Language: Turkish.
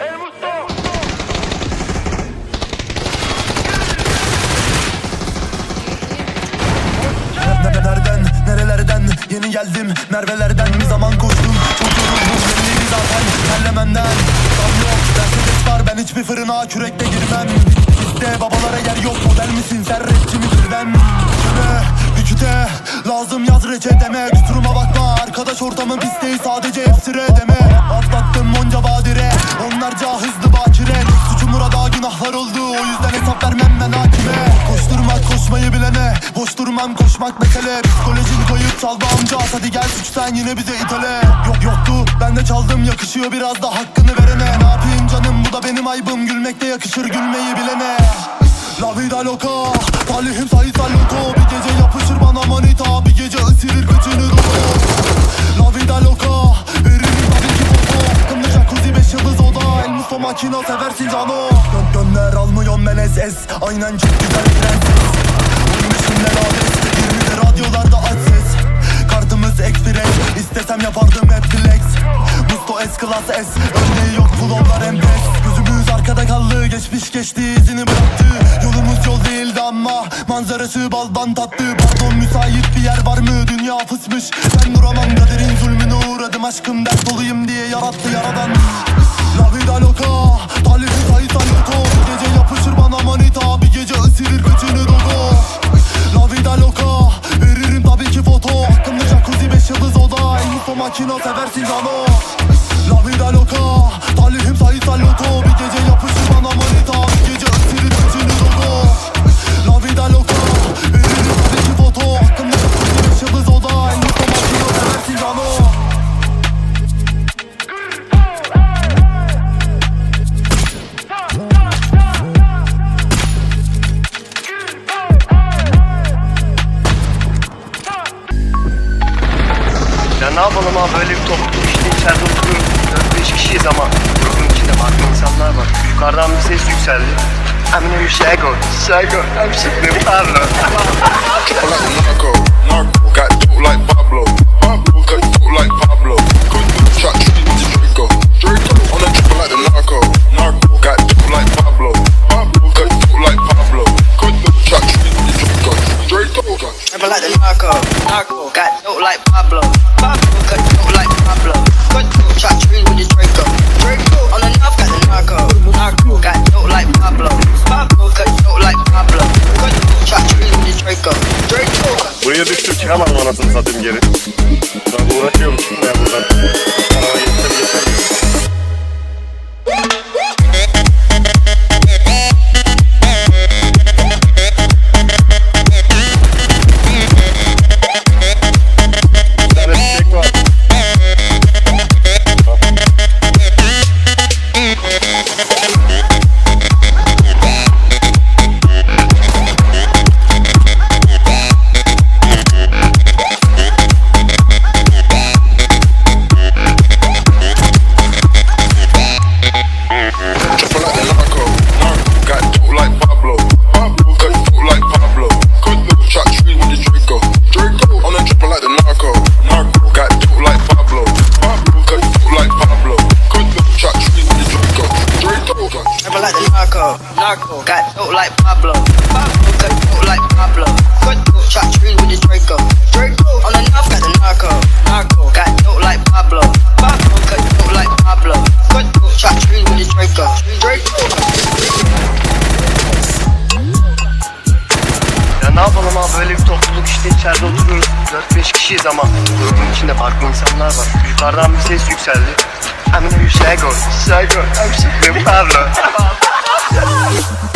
El Musto. Ne- Nereden, nerelerden yeni geldim? Mervelerden bir zaman koştum. Çok yoruldum belliydi zaten terlememden Zam yok, Mercedes var ben hiçbir fırına kürekle girmem. Bizde babalara yer yok model misin? Sen rapçi mi zirvem Küre, hüküte lazım yaz reçeteme. Kusuruma bakma arkadaş ortamın pisteyi sadece hepsi deme Atlattım onca badire onlarca hızlı bakire. Suçum burada günahlar oldu. O yüzden hesap vermem ben hakime. Koşturmak koşmayı bilene. Boş durmam koşmak mesele. Psikolojin koyup çaldı amca. Hadi gel suçtan yine bize itele Yok yoktu. Ben de çaldım. Yakışıyor biraz da hakkını verene. Ne yapayım canım? Bu da benim aybım. Gülmekte yakışır gülmeyi bilene. La vida loca. Talihim sayısal loto Bir gece yapışır Makina seversin cano Dön dönler almıyorum ben SS Aynen çok güzel prenses. Ölmüşüm adres 20'de radyolarda aç ses. Kartımız ekspres İstesem yapardım hep flex. Musto S class S. Örneği yok flowlar enfes Gözümüz arkada kaldı Geçmiş geçti izini bıraktı. Yolumuz yol değildi ama Manzarası baldan tatlı Pardon müsait bir yer var mı? Dünya fısmış. Ben duramam kaderin zulmüne uğradım. Aşkım dert olayım diye yarattı yaradan vida loca loto Bir ne yapalım abi böyle bir topluluk işte içeride oturuyoruz. 4-5 kişiyiz ama grubun içinde farklı insanlar var. Yukarıdan bir ses yükseldi. Eminem Shago, Shago, I'm a narco, narco. Got düştüm çıkamadım anasını satayım geri. Uğraşıyorum çıkmaya buradan. Narco, narco. Got dope like Pablo, Pablo. Cut dope like Pablo. Cut dope, shot trees with the Draco, Draco. On the north got the narco, narco. Got dope like Pablo, Pablo. Cut dope like Pablo. Cut dope, shot trees with the Draco, Draco. Ya ne yapalım abi böyle bir topluluk işte içeride oturuyoruz. 4-5 kişiyiz ama grubun içinde farklı insanlar var. Yukarıdan bir ses yükseldi. Eminem Shago, Shago, I'm Supreme Pablo. Oh,